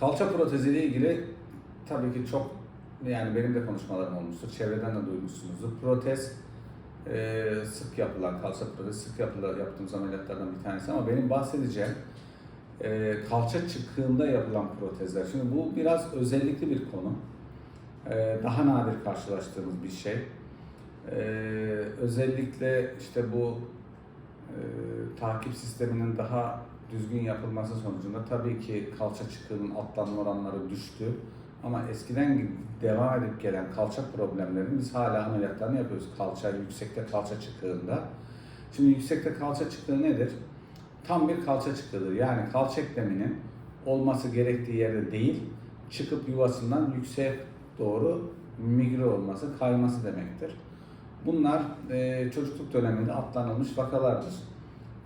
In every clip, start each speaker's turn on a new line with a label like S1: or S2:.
S1: Kalça protezi ile ilgili tabii ki çok yani benim de konuşmalarım olmuştur. Çevreden de duymuşsunuzdur. Protez e, sık yapılan, kalça protezi sık yapılan, yaptığımız ameliyatlardan bir tanesi ama benim bahsedeceğim e, kalça çıkığında yapılan protezler. Şimdi bu biraz özellikli bir konu. E, daha nadir karşılaştığımız bir şey. E, özellikle işte bu e, takip sisteminin daha düzgün yapılması sonucunda tabii ki kalça çıkığının atlanma oranları düştü. Ama eskiden devam edip gelen kalça problemlerini biz hala ameliyatlarını yapıyoruz. Kalça, yüksekte kalça çıkığında. Şimdi yüksekte kalça çıkığı nedir? Tam bir kalça çıkığıdır. Yani kalça ekleminin olması gerektiği yerde değil, çıkıp yuvasından yükseğe doğru migre olması, kayması demektir. Bunlar e, çocukluk döneminde atlanılmış vakalardır.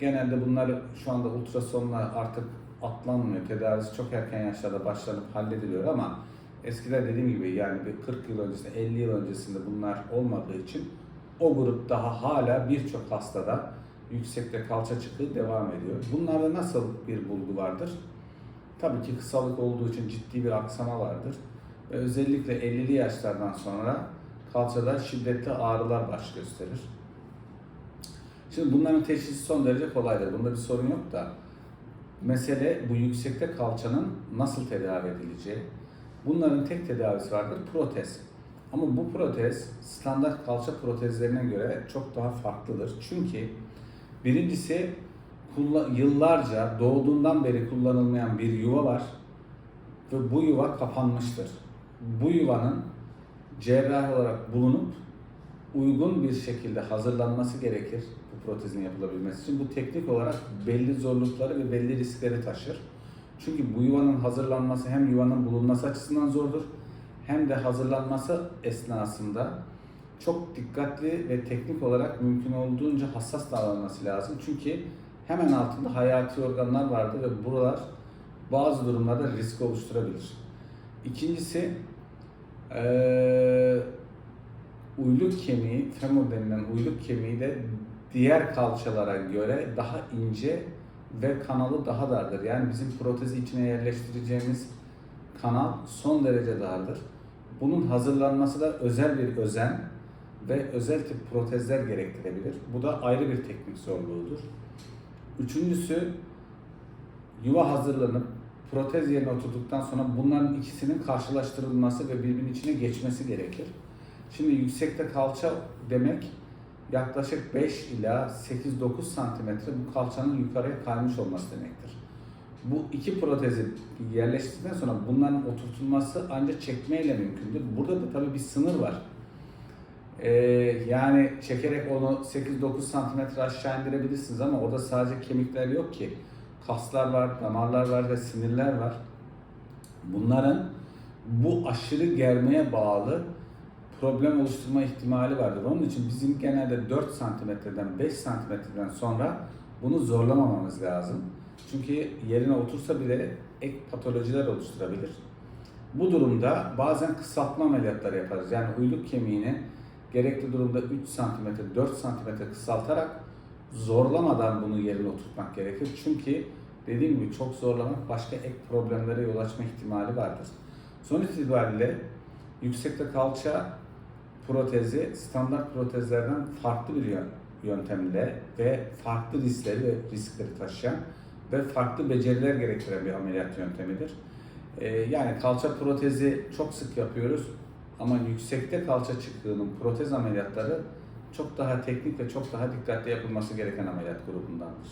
S1: Genelde bunlar şu anda ultrasonla artık atlanmıyor. Tedavisi çok erken yaşlarda başlanıp hallediliyor ama eskiden dediğim gibi yani bir 40 yıl öncesinde, 50 yıl öncesinde bunlar olmadığı için o grup daha hala birçok hastada yüksekte kalça çıkığı devam ediyor. Bunlarda nasıl bir bulgu vardır? Tabii ki kısalık olduğu için ciddi bir aksama vardır. Ve özellikle 50'li yaşlardan sonra kalçada şiddetli ağrılar baş gösterir. Şimdi bunların teşhisi son derece kolaydır. Bunda bir sorun yok da mesele bu yüksekte kalçanın nasıl tedavi edileceği. Bunların tek tedavisi vardır protez. Ama bu protez standart kalça protezlerine göre çok daha farklıdır. Çünkü birincisi yıllarca doğduğundan beri kullanılmayan bir yuva var ve bu yuva kapanmıştır. Bu yuvanın cerrahi olarak bulunup uygun bir şekilde hazırlanması gerekir bu protezin yapılabilmesi için. Bu teknik olarak belli zorlukları ve belli riskleri taşır. Çünkü bu yuvanın hazırlanması hem yuvanın bulunması açısından zordur hem de hazırlanması esnasında çok dikkatli ve teknik olarak mümkün olduğunca hassas davranması lazım. Çünkü hemen altında hayati organlar vardır ve buralar bazı durumlarda risk oluşturabilir. İkincisi eee uyluk kemiği, femur denilen uyluk kemiği de diğer kalçalara göre daha ince ve kanalı daha dardır. Yani bizim protezi içine yerleştireceğimiz kanal son derece dardır. Bunun hazırlanması da özel bir özen ve özel tip protezler gerektirebilir. Bu da ayrı bir teknik zorluğudur. Üçüncüsü yuva hazırlanıp protez yerine oturduktan sonra bunların ikisinin karşılaştırılması ve birbirinin içine geçmesi gerekir. Şimdi yüksekte kalça demek yaklaşık 5 ila 8-9 santimetre bu kalçanın yukarıya kaymış olması demektir. Bu iki protezi yerleştirdikten sonra bunların oturtulması ancak çekmeyle mümkündür. Burada da tabii bir sınır var. Ee, yani çekerek onu 8-9 santimetre aşağı indirebilirsiniz ama orada sadece kemikler yok ki. Kaslar var, damarlar var ve sinirler var. Bunların bu aşırı germeye bağlı problem oluşturma ihtimali vardır. Onun için bizim genelde 4 santimetreden 5 santimetreden sonra bunu zorlamamamız lazım. Çünkü yerine otursa bile ek patolojiler oluşturabilir. Bu durumda bazen kısaltma ameliyatları yaparız. Yani uyluk kemiğini gerekli durumda 3 santimetre, 4 santimetre kısaltarak zorlamadan bunu yerine oturtmak gerekir. Çünkü dediğim gibi çok zorlamak başka ek problemlere yol açma ihtimali vardır. Sonuç itibariyle yüksekte kalça protezi standart protezlerden farklı bir yön- yöntemle ve farklı riskleri ve riskleri taşıyan ve farklı beceriler gerektiren bir ameliyat yöntemidir. Ee, yani kalça protezi çok sık yapıyoruz ama yüksekte kalça çıktığının protez ameliyatları çok daha teknik ve çok daha dikkatli yapılması gereken ameliyat grubundandır.